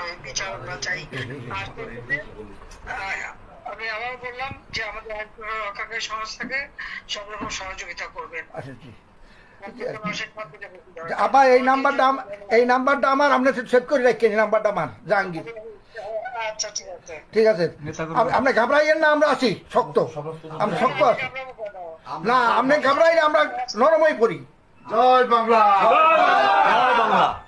হবে বিচার আমরা চাই। আর আমি আবার বললাম যে আমাদের রক্ষাকারী সংস্থাকে সব রকম সহযোগিতা করবেন। আচ্ছা জি। প্রত্যেকটা মানুষের কর্তব্য করতে হবে। আবার এই নাম্বারটা এই নাম্বারটা আমার আপনি সেভ করে রাখেন এই নাম্বারটা আমার জাহাঙ্গীর। আচ্ছা ঠিক আছে। ঠিক আছে। আপ- আপনি ঘাবড়াইয়েন না আমরা আছি শক্ত। আমরা শক্ত আছি। না। আপনি ঘাবড়াইলে আমরা নরমই জয় বাংলা। জয় বাংলা।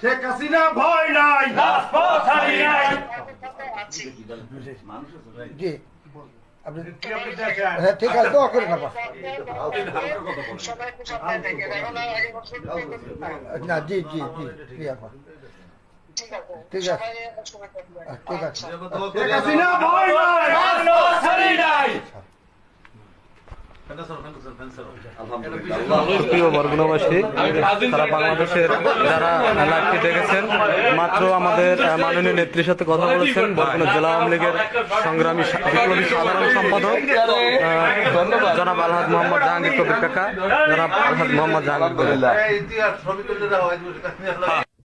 শেখ হাসিনা ভয় নাই জি। হ্যাঁ ঠিক আছে দোয়া না জি জি জি জি আপা ঠিক আছে। ঠিক আছে। ঠিক ভয় নাই নাই। প্রিয় বরগুনাবাসী সারা বাংলাদেশের যারা লাইভটি দেখেছেন মাত্র আমাদের মাননীয় নেত্রীর সাথে কথা বলেছেন বরগুনা জেলা আওয়ামী লীগের সংগ্রামী বিপ্লবী সাধারণ সম্পাদক জনাব আলহাদ মোহাম্মদ জাহাঙ্গীর কবির কাকা জনাব আলহাদ মোহাম্মদ জাহাঙ্গীর কবির